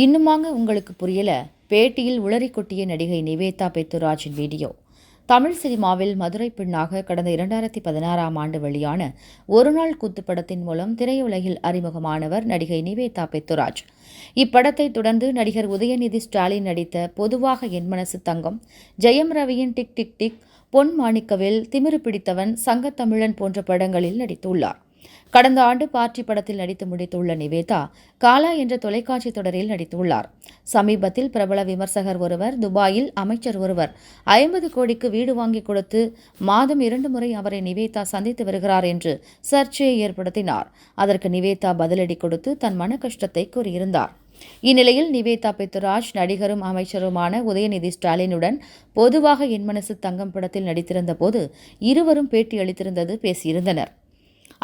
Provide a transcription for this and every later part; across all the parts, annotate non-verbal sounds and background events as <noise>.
இன்னுமாங்க உங்களுக்கு புரியல. பேட்டியில் உளறி கொட்டிய நடிகை நிவேதா பெத்துராஜின் வீடியோ. தமிழ் சினிமாவில் மதுரை பெண்ணாக கடந்த இரண்டாயிரத்தி பதினாறாம் ஆண்டு வெளியான ஒருநாள் குத்து படத்தின் மூலம் திரையுலகில் அறிமுகமானவர் நடிகை நிவேதா பெத்துராஜ். இப்படத்தை தொடர்ந்து நடிகர் உதயநிதி ஸ்டாலின் நடித்த பொதுவாக En Manasu Thangam Jayam ரவியின் tick tick tick Pon Manickavel Thimiru பிடித்தவன் சங்கத்தமிழன் போன்ற படங்களில் நடித்துள்ளார். கடந்த ஆண்டு பார்ட்டி படத்தில் நடித்து முடித்துள்ள நிவேதா காலா என்ற தொலைக்காட்சி தொடரில் நடித்துள்ளார். சமீபத்தில் பிரபல விமர்சகர் ஒருவர் துபாயில் அமைச்சர் ஒருவர் ஐம்பது கோடிக்கு வீடு வாங்கி கொடுத்து மாதம் இரண்டு முறை அவரை நிவேதா சந்தித்து வருகிறார் என்று சர்ச்சையை ஏற்படுத்தினார். அதற்கு நிவேதா பதிலடி கொடுத்து தன் மன கஷ்டத்தை கூறியிருந்தார். இந்நிலையில் நிவேதா பித்துராஜ் நடிகரும் அமைச்சருமான உதயநிதி ஸ்டாலினுடன் பொதுவாக என் மனசு தங்கம் படத்தில் நடித்திருந்த போது இருவரும் பேட்டி அளித்திருந்தது பேசியிருந்தனர்.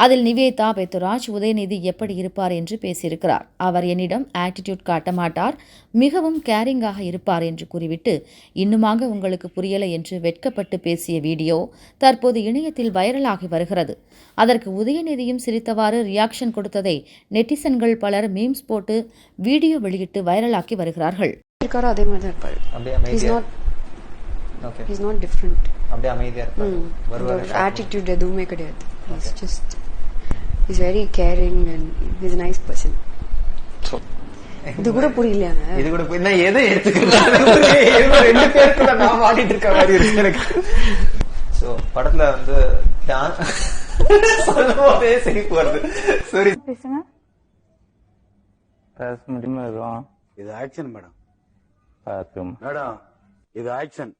அதில் நிவேதா பெத்துராஜ் உதயநிதி எப்படி இருப்பார் என்று பேசியிருக்கிறார். அவர் என்னிடம் ஆட்டிடியூட் காட்ட மாட்டார் மிகவும் கேரிங்காக இருப்பார் என்று கூறிவிட்டு இன்னுமாக உங்களுக்கு புரியலை என்று வெட்கப்பட்டு பேசிய வீடியோ தற்போது இணையத்தில் வைரலாகி வருகிறது. அதற்கு உதயநிதியும் சிரித்தவாறு ரியாக்ஷன் கொடுத்ததை நெட்டிசன்கள் பலர் மீம்ஸ் போட்டு வீடியோ வெளியிட்டு வைரலாக்கி வருகிறார்கள். இருக்காரோ அதே மாதிரி தான் இருப்பாரு. அப்படியே இஸ் அமைதியா not okay is not different அப்படியே அமைதியா இருப்பாரு. வருவாரு ஆட்டிடியூட் எதுவுமே கிடையாது. Is just is very caring and is nice person இது கூட புரியலையாங்க இது கூட நான் எதை எடுத்துக்கிறேன்? <laughs> ரெண்டு பேருக்கு நான் மாட்டிட்டு இருக்க மாதிரி இருக்கு எனக்கு. சோ படத்துல வந்து டான் சொல்லும் போதே சிரிப்பு வருது. சரி பேசுங்க. பேச முடியுமா இருக்கும். இது ஆக்ஷன் மேடம். பார்க்கும். மேடம் இது ஆக்ஷன்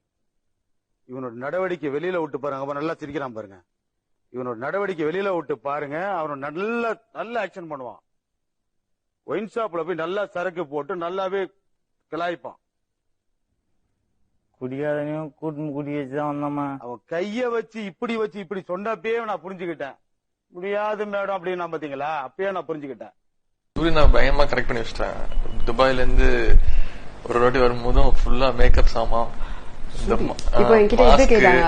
இவனோட நடவடிக்கை வெளியில விட்டு பாருங்க. அப்ப நல்லா சிரிக்கிறான் பாருங்க. இவனோட நடவடிக்கை வெளியில விட்டு பாருங்க. அவன் நல்ல நல்ல ஆக்ஷன் பண்ணுவான். ஒயின் ஷாப்ல போய் நல்லா சரக்கு போட்டு நல்லாவே கிளாய்ப்பான். குடிக்காதனையும் கூட்டு குடி வச்சுதான் வந்தோமா? அவன் கைய வச்சு இப்படி வச்சு இப்படி சொன்னப்பயே நான் புரிஞ்சுக்கிட்டேன். முடியாது மேடம் அப்படின்னு நான் பாத்தீங்களா? அப்பயே நான் புரிஞ்சுக்கிட்டேன். சூரிய நான் பயங்கரமா கரெக்ட் பண்ணி வச்சிட்டேன். துபாயில இருந்து ஒரு வாட்டி வரும்போதும் ஃபுல்லா மேக்கப் சாமான். இப்போ என்கிட்ட இது கேட்டாங்க.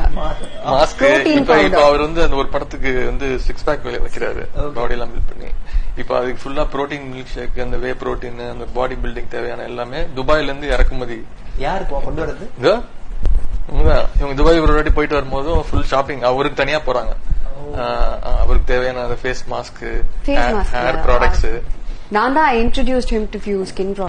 மாஸ்க் Protein இப்ப powder. இப்ப அவர் வந்து அந்த ஒரு படத்துக்கு வந்து சிக்ஸ் பேக் வைக்கிறாரு. பாடி எல்லாம் பில்ட் பண்ணி. இப்ப அதுக்கு ஃபுல்லா புரோட்டீன் மில்க் ஷேக் அந்த வே புரோட்டீன் அந்த பாடி பில்டிங் தேவையான எல்லாமே துபாயில இருந்து இறக்குமதி. யாரு கொண்டு வரது. இவங்க துபாய் ஒரு வாட்டி போயிட்டு வரும்போதும் ஃபுல் ஷாப்பிங் அவருக்கு தனியா போறாங்க. அவருக்கு தேவையான அந்த face mask face mask hair products நான் தான் introduced him to few skin